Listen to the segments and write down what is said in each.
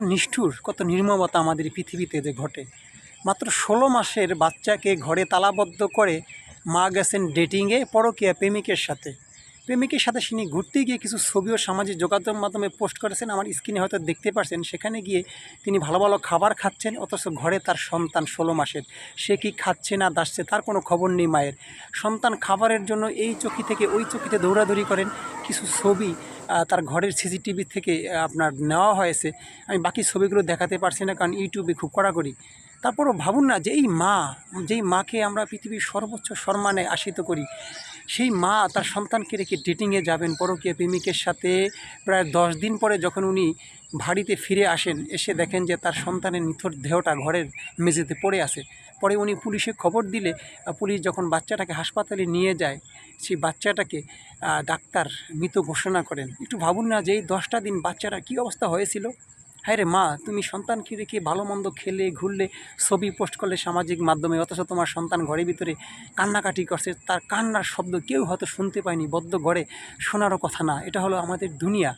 নিষ্ঠুর, কত নির্মমতা আমাদের পৃথিবীতে যে ঘটে। মাত্র ষোলো মাসের বাচ্চাকে ঘরে তালাবদ্ধ করে মা গেছেন ডেটিংয়ে পরকীয়া প্রেমিকের সাথে। প্রেমিকের সাথে তিনি ঘুরতে গিয়ে কিছু ছবি ও সামাজিক যোগাযোগ মাধ্যমে পোস্ট করেছেন, আমার স্ক্রিনে হয়তো দেখতে পারছেন। সেখানে গিয়ে তিনি ভালো ভালো খাবার খাচ্ছেন, অথচ ঘরে তার সন্তান ষোলো মাসের। সে কি খাচ্ছে না দাসছে তার কোনো খবর নেই মায়ের। সন্তান খাবারের জন্য এই চকি থেকে ওই চকিতে দৌড়াদৌড়ি করেন। কিছু ছবি তার ঘরের সিসিটিভি থেকে আপনার নেওয়া হয়েছে। আমি বাকি ছবিগুলো দেখাতে পারছি না কারণ ইউটিউবে খুব কড়াকড়ি। তারপরও ভাবুন না যে এই মা, যেই মাকে আমরা পৃথিবীর সর্বোচ্চ সম্মানে আশিত করি সেই মা তার সন্তানকে রেখে ডেটিংয়ে যাবেন, পরকীয় প্রেমিকের সাথে। প্রায় দশ দিন পরে যখন উনি বাড়িতে ফিরে আসেন, এসে দেখেন যে তার সন্তানের নিথর দেহটা ঘরের মেঝেতে পড়ে আছে। পরে উনি পুলিশে খবর দিলে পুলিশ যখন বাচ্চাটাকে হাসপাতালে নিয়ে যায়, সেই বাচ্চাটাকে ডাক্তার মৃত ঘোষণা করেন। একটু ভাবুন না যে এই দশটা দিন বাচ্চারা কী অবস্থা হয়েছিল? হ্যাঁ রে মা, তুমি সন্তানকে রেখে ভালো মন্দ খেলে, ঘুরলে, ছবি পোস্ট করলে সামাজিক মাধ্যমে? অথচ তোমার সন্তান ঘরের ভিতরে কান্নাকাটি করছে, তার কান্নার শব্দ কেউ হয়তো শুনতে পায়নি, বদ্ধ ঘরে শোনারও কথা না, এটা হলো আমাদের দুনিয়া।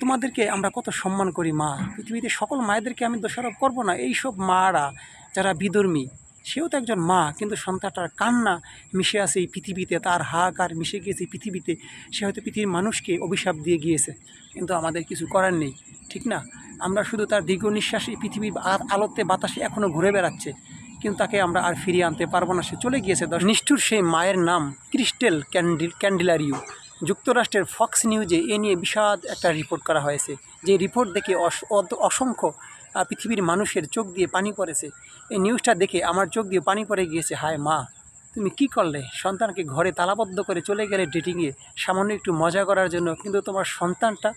তোমাদেরকে আমরা কত সম্মান করি মা, পৃথিবীতে সকল মায়েদেরকে আমি দোষারোপ করব না। এই সব মারা যারা বিধর্মী সেও তো একজন মা, কিন্তু সন্তানটার কান্না মিশে আছে এই পৃথিবীতে, তার হাহাকার মিশে গিয়েছে পৃথিবীতে। সে হয়তো পৃথিবীর মানুষকে অভিশাপ দিয়ে গিয়েছে, কিন্তু আমাদের কিছু করার নেই। ঠিক না? আমরা শুধু তার দীর্ঘ নিঃশ্বাস পৃথিবীর আলোতে বাতাসে এখনও ঘুরে বেড়াচ্ছে। কিন্তু তাকে আমরা আর ফিরিয়ে আনতে পারব না, সে চলে গিয়েছে। দশ নিষ্ঠুর সেই মায়ের নাম ক্রিস্টেল ক্যান্ডিল ক্যান্ডিলারিউ যুক্তরাষ্ট্রের ফক্স নিউজে এ নিয়ে বিশাল একটা রিপোর্ট করা হয়েছে। যে রিপোর্ট দেখে অসংখ্য পৃথিবীর মানুষের চোখ দিয়ে পানি পড়েছে। এই নিউজটা দেখে আমার চোখ দিয়ে পানি পড়ে গিয়েছে। হায় মা! তুমি কি করলে? সন্তানকে ঘরে তালাবদ্ধ করে চলে গেলে ডেটিংয়ে সামান্য একটু মজা করার জন্য, কিন্তু তোমার সন্তানটা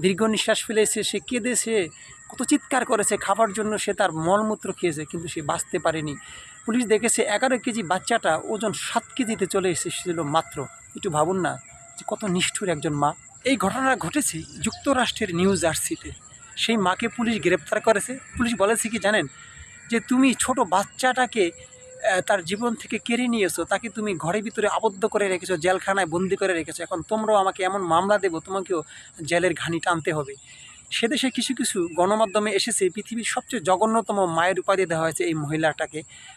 দীর্ঘ নিঃশ্বাস ফেলেছে, সে কেঁদেছে, কত চিৎকার করেছে, খাবার জন্য সে তার মলমূত্র খেয়েছে, কিন্তু সে বাঁচতে পারেনি। পুলিশ দেখেছে এগারো কেজি বাচ্চাটা ওজন সাত কেজিতে চলে এসেছিল মাত্র। একটু ভাবুন না যে কত নিষ্ঠুর একজন মা। এই ঘটনা ঘটেছে যুক্তরাষ্ট্রের নিউ জার্সিতে। সেই মাকে পুলিশ গ্রেপ্তার করেছে। পুলিশ বলেছে কি জানেন? যে তুমি ছোট বাচ্চাটাকে তার জীবন থেকে কেড়ে নিয়েছো, তাকে তুমি ঘরের ভিতরে আবদ্ধ করে রেখেছো, জেলখানায় বন্দি করে রেখেছো, এখন তোমরাও আমাকে এমন মামলা দেবো, তোমাকেও জেলের ঘানি টানতে হবে। সে দেশে কিছু কিছু গণমাধ্যমে এসেছে, পৃথিবীর সবচেয়ে জঘন্যতম মায়ের উপাধি দেওয়া হয়েছে এই মহিলাটাকে।